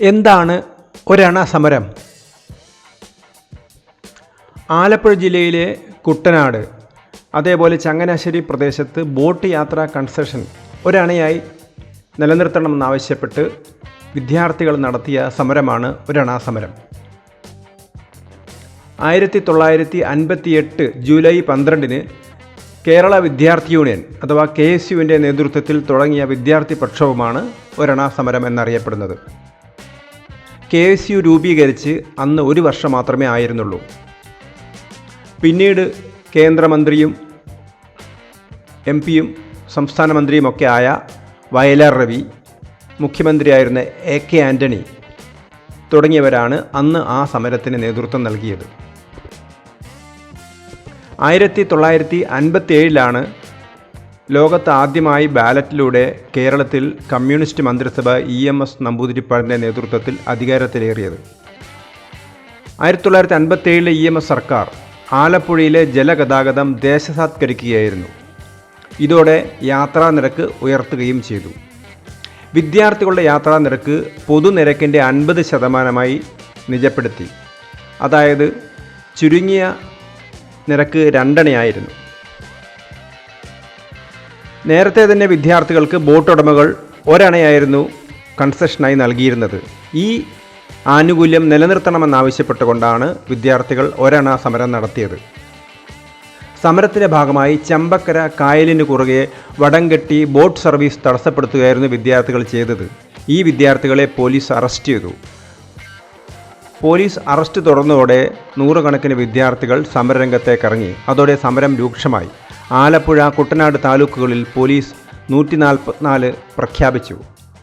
എന്താണ് ഒരണ സമരം ആലപ്പുഴ ജില്ലയിലെ കുട്ടനാട് അതേപോലെ ചങ്ങനാശ്ശേരി പ്രദേശത്ത് ബോട്ട് യാത്രാ കൺസെഷൻ ഒരണയായി നിലനിർത്തണമെന്നാവശ്യപ്പെട്ട് വിദ്യാർത്ഥികൾ നടത്തിയ സമരമാണ് ഒരണ സമരം ആയിരത്തി തൊള്ളായിരത്തി അൻപത്തി എട്ട് ജൂലൈ പന്ത്രണ്ടിന് കേരള വിദ്യാർത്ഥി യൂണിയൻ അഥവാ കെ എസ് യുവിന്റെ നേതൃത്വത്തിൽ തുടങ്ങിയ വിദ്യാർത്ഥി പ്രക്ഷോഭമാണ് ഒരണ സമരം എന്നറിയപ്പെടുന്നത്. കെ എസ് യു രൂപീകരിച്ച് അന്ന് ഒരു വർഷം മാത്രമേ ആയിരുന്നുള്ളൂ. പിന്നീട് കേന്ദ്രമന്ത്രിയും എം പിയും സംസ്ഥാന മന്ത്രിയുമൊക്കെ ആയ വയലാർ രവി മുഖ്യമന്ത്രിയായിരുന്ന എ കെ ആന്റണി തുടങ്ങിയവരാണ് അന്ന് ആ സമരത്തിന് നേതൃത്വം നൽകിയത്. ആയിരത്തി തൊള്ളായിരത്തി അൻപത്തി ഏഴിലാണ് ലോകത്ത് ആദ്യമായി ബാലറ്റിലൂടെ കേരളത്തിൽ കമ്മ്യൂണിസ്റ്റ് മന്ത്രിസഭ ഇ എം എസ് നമ്പൂതിരിപ്പാടിന്റെ നേതൃത്വത്തിൽ അധികാരത്തിലേറിയത്. ആയിരത്തി തൊള്ളായിരത്തി അൻപത്തേഴിലെ ഇ എം എസ് സർക്കാർ ആലപ്പുഴയിലെ ജലഗതാഗതം ദേശസാത്കരിക്കുകയായിരുന്നു. ഇതോടെ യാത്രാ നിരക്ക് ഉയർത്തുകയും ചെയ്തു. വിദ്യാർത്ഥികളുടെ യാത്രാ നിരക്ക് പൊതുനിരക്കിന്റെ അൻപത് ശതമാനമായി നിജപ്പെടുത്തി. അതായത് ചുരുങ്ങിയ നിരക്ക് രണ്ടണയായിരുന്നു. നേരത്തെ തന്നെ വിദ്യാർത്ഥികൾക്ക് ബോട്ട് ഉടമകൾ ഒരണയായിരുന്നു കൺസെഷനായി നൽകിയിരുന്നത്. ഈ ആനുകൂല്യം നിലനിർത്തണമെന്നാവശ്യപ്പെട്ടുകൊണ്ടാണ് വിദ്യാർത്ഥികൾ ഒരണ സമരം നടത്തിയത്. സമരത്തിന്റെ ഭാഗമായി ചമ്പക്കര കായലിന് കുറുകെ വടംകെട്ടി ബോട്ട് സർവീസ് തടസ്സപ്പെടുത്തുകയായിരുന്നു വിദ്യാർത്ഥികൾ ചെയ്തത്. ഈ വിദ്യാർത്ഥികളെ പോലീസ് അറസ്റ്റ് ചെയ്തു. പോലീസ് അറസ്റ്റ് തുടർന്നതോടെ നൂറുകണക്കിന് വിദ്യാർത്ഥികൾ സമരരംഗത്തേക്കിറങ്ങി. അതോടെ സമരം രൂക്ഷമായി. ആലപ്പുഴ കുട്ടനാട് താലൂക്കുകളിൽ പോലീസ് നൂറ്റി നാൽപ്പത്തിനാല് പ്രഖ്യാപിച്ചു.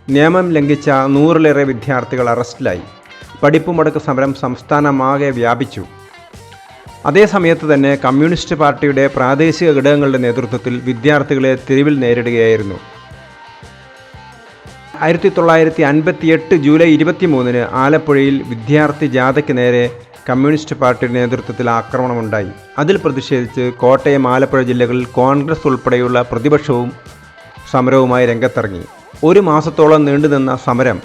നിയമം ലംഘിച്ച നൂറിലേറെ വിദ്യാർത്ഥികൾ അറസ്റ്റിലായി. പഠിപ്പുമുടക്ക് സമരം സംസ്ഥാനമാകെ വ്യാപിച്ചു. അതേസമയത്ത് തന്നെ കമ്മ്യൂണിസ്റ്റ് പാർട്ടിയുടെ പ്രാദേശിക ഘടകങ്ങളുടെ നേതൃത്വത്തിൽ വിദ്യാർത്ഥികളെ തെരുവിൽ നേരിടുകയായിരുന്നു. ആയിരത്തി തൊള്ളായിരത്തി അൻപത്തി എട്ട് ജൂലൈ ഇരുപത്തി മൂന്നിന് ആലപ്പുഴയിൽ വിദ്യാർത്ഥി ജാഥയ്ക്ക് നേരെ കമ്മ്യൂണിസ്റ്റ് പാർട്ടിയുടെ നേതൃത്വത്തിൽ ആക്രമണമുണ്ടായി. അതിൽ പ്രതിഷേധിച്ച് കോട്ടയം ആലപ്പുഴ ജില്ലകളിൽ കോൺഗ്രസ് ഉൾപ്പെടെയുള്ള പ്രതിപക്ഷവും സമരവുമായി രംഗത്തിറങ്ങി. ഒരു മാസത്തോളം നീണ്ടുനിന്ന സമരം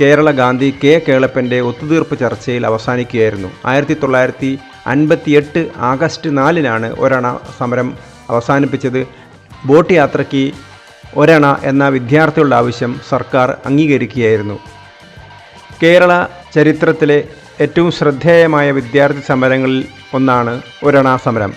കേരള ഗാന്ധി കെ കേളപ്പന്റെ ഒത്തുതീർപ്പ് ചർച്ചയിൽ അവസാനിക്കുകയായിരുന്നു. ആയിരത്തി തൊള്ളായിരത്തി അൻപത്തി എട്ട് ആഗസ്റ്റ് നാലിനാണ് ഒരണ സമരം അവസാനിപ്പിച്ചത്. ബോട്ട് യാത്രയ്ക്ക് ഒരണ എന്ന വിദ്യാർത്ഥികളുടെ ആവശ്യം സർക്കാർ അംഗീകരിക്കുകയായിരുന്നു. കേരള ചരിത്രത്തിലെ ഏറ്റവും ശ്രദ്ധേയമായ വിദ്യാർത്ഥി സമരങ്ങളിൽ ഒന്നാണ് ഒരണ സമരം.